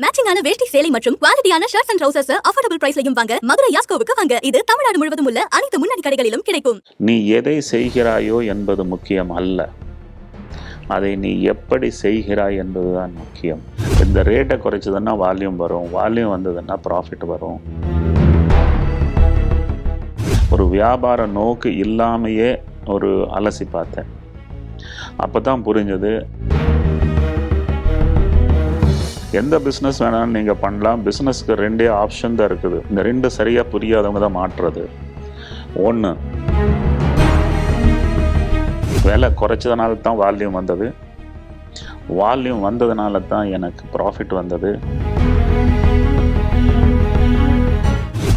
மேட்சிங்கான வேஷ்டி சேலை மற்றும் குவாலிட்டியான ஷர்ட்ஸ் அண்ட் ட்ரௌசர்ஸ் அஃபோர்டபுள் பிரைஸ்லையும் வாங்க மதுரை யாஸ்கோவுக்கு வாங்க. இது தமிழ்நாடு முழுவதும் உள்ள அனைத்து முன்னணி கடைகளிலும் கிடைக்கும். நீ எதை செய்கிறாயோ என்பது முக்கியம் அல்ல. அதை நீ எப்படி செய்கிறாய் என்பதுதான் முக்கியம். இந்த ரேட்டை குறைச்சதுன்னா வால்யூம் வரும். வால்யூம் வந்ததுன்னா ப்ராஃபிட் வரும். ஒரு வியாபார நோக்கு இல்லாமையே ஒரு அலசி பார்த்தேன். அப்போ தான் புரிஞ்சது. எந்த பிஸ்னஸ் வேணாலும் நீங்கள் பண்ணலாம். பிஸ்னஸ்க்கு ரெண்டே ஆப்ஷன் தான் இருக்குது. இந்த ரெண்டு சரியாக புரியாதவங்க தான் மாற்றுறது. ஒன்று விலை குறைச்சதுனால தான் வால்யூம் வந்தது. வால்யூம் வந்ததுனால தான் எனக்கு ப்ராஃபிட் வந்தது.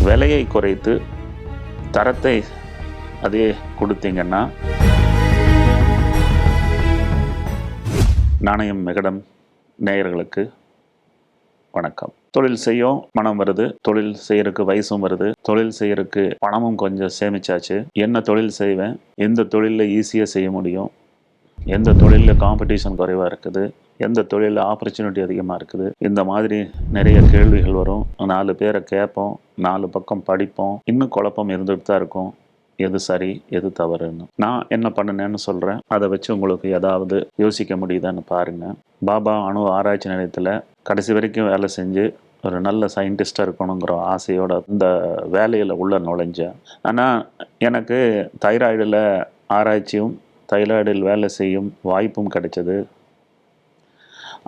விலையை குறைத்து தரத்தை அதே கொடுத்தீங்கன்னா நாணயம் மிகடம் நேயர்களுக்கு வணக்கம். தொழில் செய்யும் மனம் வருது தொழில் செய்யறதுக்கு வயசும் வருது தொழில் செய்யறதுக்கு பணமும் கொஞ்சம் சேமிச்சாச்சு. என்ன தொழில் செய்வேன்? எந்த தொழிலில் ஈஸியாக செய்ய முடியும்? எந்த தொழிலில் காம்படிஷன் குறைவாக இருக்குது? எந்த தொழிலில் ஆப்பர்ச்சுனிட்டி அதிகமாக இருக்குது? இந்த மாதிரி நிறைய கேள்விகள் வரும். நாலு பேரை கேட்போம் நாலு பக்கம் படிப்போம். இன்னும் குழப்பம் இருந்துகிட்டு தான் இருக்கும். எது சரி எது தவறுன்னு. நான் என்ன பண்ணினேன்னு சொல்கிறேன் அதை வச்சு உங்களுக்கு ஏதாவது யோசிக்க முடியுதான்னு பாருங்கள் பாபா அணு ஆராய்ச்சி நிலையத்தில் கடைசி வரைக்கும் வேலை செஞ்சு ஒரு நல்ல சயின்டிஸ்டாக இருக்கணுங்கிற ஆசையோட இந்த வேலையில் உள்ள நுழைஞ்சேன் ஆனால் எனக்கு தைராய்டில் ஆராய்ச்சியும் தைராய்டில் வேலை செய்யும் வாய்ப்பும் கிடைச்சது.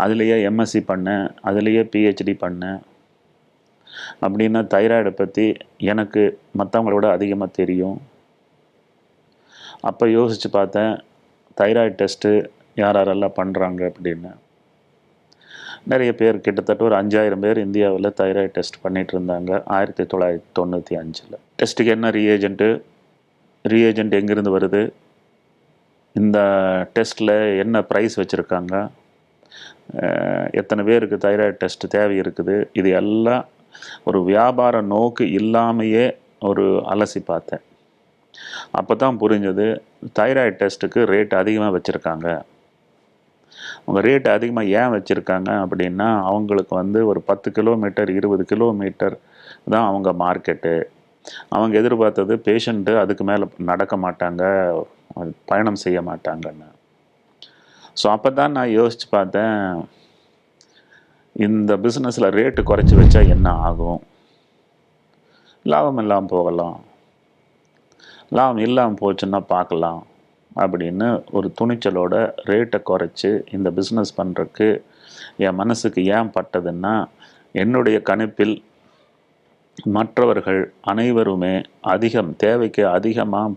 அதுலேயே எம்எஸ்சி பண்ணேன். அதுலேயே பிஹெச்டி பண்ணேன். அப்படின்னா தைராய்டை பற்றி எனக்கு மற்றவங்களோட அதிகமாக தெரியும். அப்போ யோசித்து பார்த்தேன் தைராய்டு டெஸ்ட்டு யார் யாரெல்லாம் பண்ணுறாங்க அப்படின்னு. நிறைய பேர் கிட்டத்தட்ட ஒரு அஞ்சாயிரம் பேர் இந்தியாவில் தைராய்டு டெஸ்ட் பண்ணிகிட்டு இருந்தாங்க ஆயிரத்தி தொள்ளாயிரத்தி தொண்ணூற்றி அஞ்சில். டெஸ்ட்டுக்கு என்ன ரீஏஜென்ட்டு ரீஏஜென்ட் எங்கேருந்து வருது? இந்த டெஸ்ட்டில் என்ன ப்ரைஸ் வச்சுருக்காங்க? எத்தனை பேருக்கு தைராய்டு டெஸ்ட் தேவை இருக்குது? இது எல்லாம் ஒரு வியாபார நோக்கு இல்லாமையே ஒரு அலசி பார்த்தேன். அப்போ தான் புரிஞ்சது தைராய்டு டெஸ்ட்டுக்கு ரேட் அதிகமாக வச்சுருக்காங்க. அவங்க ரேட் அதிகமாக ஏன் வச்சுருக்காங்க அப்படின்னா அவங்களுக்கு வந்து ஒரு பத்து கிலோமீட்டர் இருபது கிலோமீட்டர் தான் அவங்க மார்க்கெட்டு அவங்க எதிர்பார்த்தது பேஷண்ட்டு அதுக்கு மேலே நடக்க மாட்டாங்க பயணம் செய்ய மாட்டாங்கன்னு. ஸோ அப்போ தான் நான் யோசித்து பார்த்தேன் இந்த பிஸ்னஸில் ரேட்டு குறைச்சி வச்சா என்ன ஆகும்? லாபம் இல்லாமல் போகலாம். லாபம் இல்லாமல் போச்சுன்னா பார்க்கலாம் அப்படின்னு ஒரு துணிச்சலோட ரேட்டை குறைச்சி இந்த பிஸ்னஸ் பண்ணுறக்கு என் மனசுக்கு ஏன் பட்டதுன்னா என்னுடைய கணிப்பில் மற்றவர்கள் அனைவருமே அதிகம் தேவைக்கு அதிகமாக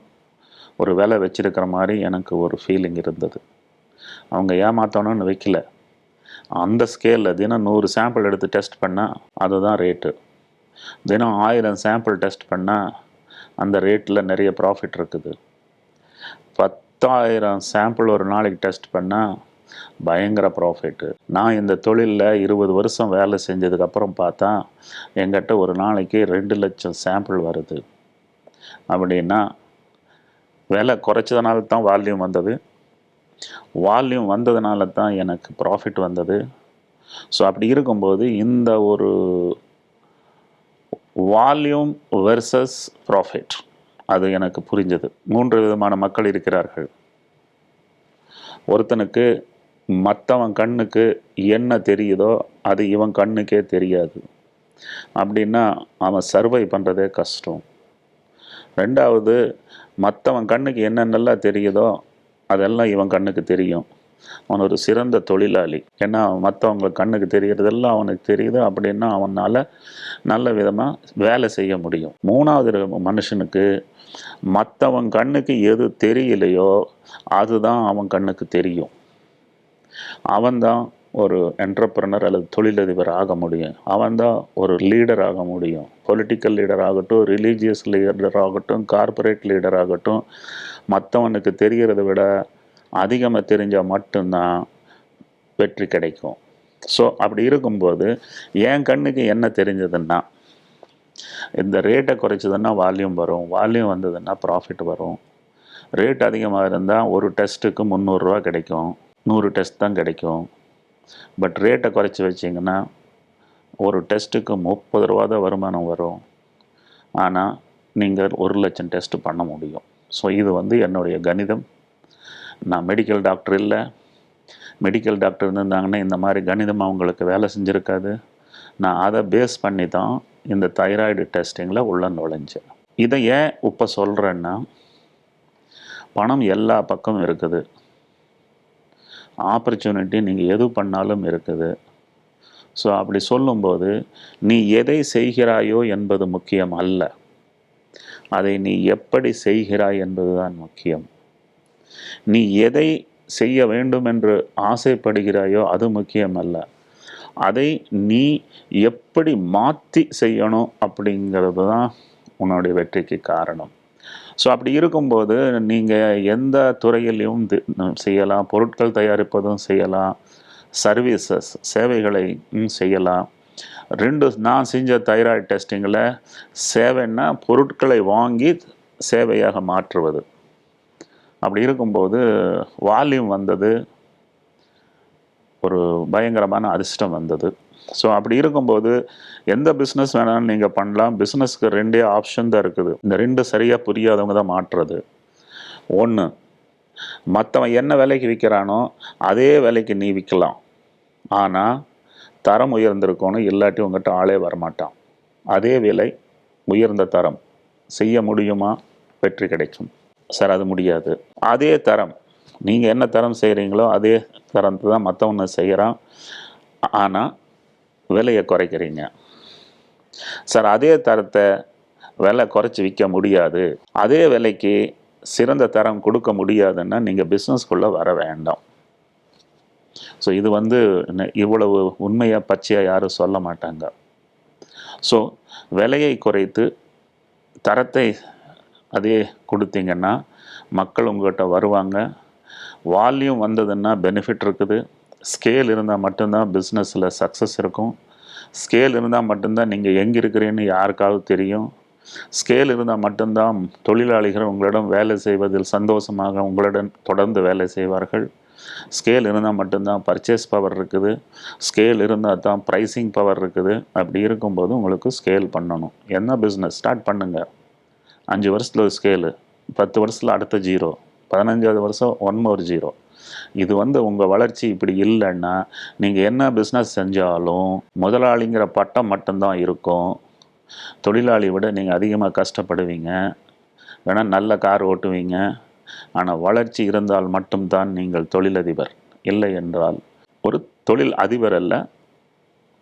ஒரு வேலை வச்சிருக்கிற மாதிரி எனக்கு ஒரு ஃபீலிங் இருந்தது. அவங்க ஏமாற்றணும்னு வைக்கல. அந்த ஸ்கேலில் தினம் நூறு சாம்பிள் எடுத்து டெஸ்ட் பண்ணால் அதுதான் ரேட்டு தினம் ஆயிரம் சாம்பிள் டெஸ்ட் பண்ணால் அந்த ரேட்டில் நிறைய ப்ராஃபிட் இருக்குது. பத்தாயிரம் சாம்பிள் ஒரு நாளைக்கு டெஸ்ட் பண்ணால் பயங்கர ப்ராஃபிட்டு நான் இந்த தொழிலில் இருபது வருஷம் வேலை செஞ்சதுக்கப்புறம் பார்த்தா எங்கிட்ட ஒரு நாளைக்கு ரெண்டு லட்சம் சாம்பிள் வருது. அப்படின்னா விலை குறைச்சதுனால தான் வால்யூம் வந்தது. வால்யூம் வந்ததுனால தான் எனக்கு ப்ராஃபிட் வந்தது. ஸோ அப்படி இருக்கும்போது இந்த ஒரு வால்யூம் வெர்சஸ் ப்ராஃபிட். அது எனக்கு புரிஞ்சது. மூன்று விதமான மக்கள் இருக்கிறார்கள். ஒருத்தனுக்கு மற்றவன் கண்ணுக்கு என்ன தெரியுதோ அது இவன் கண்ணுக்கே தெரியாது. அப்படின்னா அவன் சர்வை பண்ணுறதே கஷ்டம். ரெண்டாவது மற்றவன் கண்ணுக்கு என்னென்னலாம் தெரியுதோ அதெல்லாம் இவன் கண்ணுக்கு தெரியும். அவன் ஒரு சிறந்த தொழிலாளி. ஏன்னா மற்றவங்க கண்ணுக்கு தெரியறதெல்லாம் அவனுக்கு தெரியுது. அப்படின்னா அவனால் நல்ல விதமாக வேலை செய்ய முடியும். மூணாவது மனுஷனுக்கு மற்றவன் கண்ணுக்கு எது தெரியலையோ அதுதான் அவன் கண்ணுக்கு தெரியும். அவன்தான் ஒரு என்டர்பிரனர் அல்லது தொழிலதிபர் ஆக முடியும். அவன்தான் ஒரு லீடர் ஆக முடியும். பொலிட்டிக்கல் லீடர் ஆகட்டும் ரிலீஜியஸ் லீடர் ஆகட்டும் கார்ப்பரேட் லீடர் ஆகட்டும் மற்றவனுக்கு தெரிகிறத விட அதிகமாக தெரிஞ்சால் மட்டும்தான் வெற்றி கிடைக்கும். ஸோ அப்படி இருக்கும்போது என் கண்ணுக்கு என்ன தெரிஞ்சதுன்னா இந்த ரேட்டை குறைச்சதுன்னா வால்யூம் வரும். வால்யூம் வந்ததுன்னா ப்ராஃபிட் வரும். ரேட் அதிகமாக இருந்தால் ஒரு டெஸ்ட்டுக்கு முந்நூறுரூவா கிடைக்கும். நூறு டெஸ்ட் தான் கிடைக்கும். பட் ரேட்டை குறைச்சி வச்சிங்கன்னா ஒரு டெஸ்ட்டுக்கு முப்பது ரூபா தான் வருமானம் வரும். ஆனால் நீங்கள் ஒரு லட்சம் டெஸ்ட் பண்ண முடியும். ஸோ இது வந்து என்னுடைய கணிதம். நான் மெடிக்கல் டாக்டர் இல்லை. மெடிக்கல் டாக்டர் இருந்திருந்தாங்கன்னா இந்த மாதிரி கணிதம் அவங்களுக்கு வேலை செஞ்சுருக்காது. நான் அதை பேஸ் பண்ணி தான் இந்த தைராய்டு டெஸ்டிங்கில் உள்ள நுழைஞ்சேன். இதை ஏன் இப்போ சொல்கிறேன்னா பணம் எல்லா பக்கமும் இருக்குது. ஆப்பர்ச்சுனிட்டி நீங்கள் எது பண்ணாலும் இருக்குது. ஸோ அப்படி சொல்லும்போது நீ எதை செய்கிறாயோ என்பது முக்கியம் அல்ல. அதை நீ எப்படி செய்கிறாய் என்பதுதான் முக்கியம். நீ எதை செய்ய வேண்டும் என்று ஆசைப்படுகிறாயோ அது முக்கியம் அல்ல அதை நீ எப்படி மாற்றி செய்யணும் அப்படிங்கிறது தான் உன்னுடைய வெற்றிக்கு காரணம். ஸோ அப்படி இருக்கும்போது நீங்கள் எந்த துறையிலையும் தி- செய்யலாம். பொருட்கள் தயாரிப்பதும் செய்யலாம். சர்வீசஸ் சேவைகளை செய்யலாம். ரெண்டு நான் செஞ்ச தைராய்டு டெஸ்டிங்கில் சேவைன்னா பொருட்களை வாங்கி சேவையாக மாற்றுவது. அப்படி இருக்கும்போது வால்யூம் வந்தது. ஒரு பயங்கரமான அதிர்ஷ்டம் வந்தது. ஸோ அப்படி இருக்கும்போது எந்த பிஸ்னஸ் வேணாலும் நீங்கள் பண்ணலாம். பிஸ்னஸ்க்கு ரெண்டே ஆப்ஷன் தான் இருக்குது. இந்த ரெண்டு சரியாக புரியாதவங்க தான் மாற்றுறது. ஒன்று மற்றவன் என்ன விலைக்கு விற்கிறானோ அதே விலைக்கு நீ விற்கலாம். ஆனால் தரம் உயர்ந்திருக்கணும் இல்லாட்டி உங்கள்கிட்ட ஆளே வரமாட்டான். அதே விலை உயர்ந்த தரம். செய்ய முடியுமா? வெற்றி கிடைக்கும். சார் அது முடியாது. அதே தரம். நீங்கள் என்ன தரம் செய்கிறீங்களோ அதே தரத்தை தான் மற்றவங்க செய்கிறான் ஆனால் விலையை குறைக்கிறீங்க. சார் அதே தரத்தை விலை குறைச்சி விற்க முடியாது. அதே விலைக்கு சிறந்த தரம் கொடுக்க முடியாதுன்னா நீங்கள் பிஸ்னஸ்க்குள்ளே வர வேண்டாம். ஸோ இது வந்து இவ்வளவு உண்மையாக பச்சையாக யாரும் சொல்ல மாட்டாங்க. ஸோ விலையை குறைத்து தரத்தை அதே கொடுத்தீங்கன்னா மக்கள் உங்கள்கிட்ட வருவாங்க. வால்யூம் வந்ததுன்னா பெனிஃபிட் இருக்குது. ஸ்கேல் இருந்தால் மட்டும்தான் பிஸ்னஸில் சக்ஸஸ் இருக்கும். ஸ்கேல் இருந்தால் மட்டும்தான் நீங்கள் எங்கே இருக்கிறீன்னு யாருக்காவது தெரியும். ஸ்கேல் இருந்தால் மட்டும்தான் தொழிலாளிகள் உங்களிடம் வேலை செய்வதில் சந்தோஷமாக உங்களுடன் தொடர்ந்து வேலை செய்வார்கள். ஸ்கேல் இருந்தால் மட்டும்தான் பர்ச்சேஸ் பவர் இருக்குது. ஸ்கேல் இருந்தால் தான் ப்ரைஸிங் பவர் இருக்குது. அப்படி இருக்கும்போது உங்களுக்கு ஸ்கேல் பண்ணணும். என்ன பிஸ்னஸ் ஸ்டார்ட் பண்ணுங்கள் அஞ்சு வருஷத்தில் ஒரு ஸ்கேலு பத்து வருஷத்தில் அடுத்த ஜீரோ பதினஞ்சாவது வருஷம் ஒன் ஒரு ஜீரோ இது வந்து உங்கள் வளர்ச்சி இப்படி இல்லைன்னா நீங்கள் என்ன பிஸ்னஸ் செஞ்சாலும் முதலாளிங்கிற பட்டம் மட்டும்தான் இருக்கும். தொழிலாளி விட நீங்கள் அதிகமாக கஷ்டப்படுவீங்க. வேணால் நல்ல கார் ஓட்டுவீங்க. ஆனால் வளர்ச்சி இருந்தால் மட்டும்தான் நீங்கள் தொழிலதிபர். இல்லை என்றால் ஒரு தொழில் அதிபர் அல்ல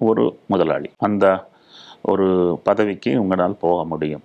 ஒரு முதலாளி. அந்த ஒரு பதவிக்கு உங்களால் போக முடியும்.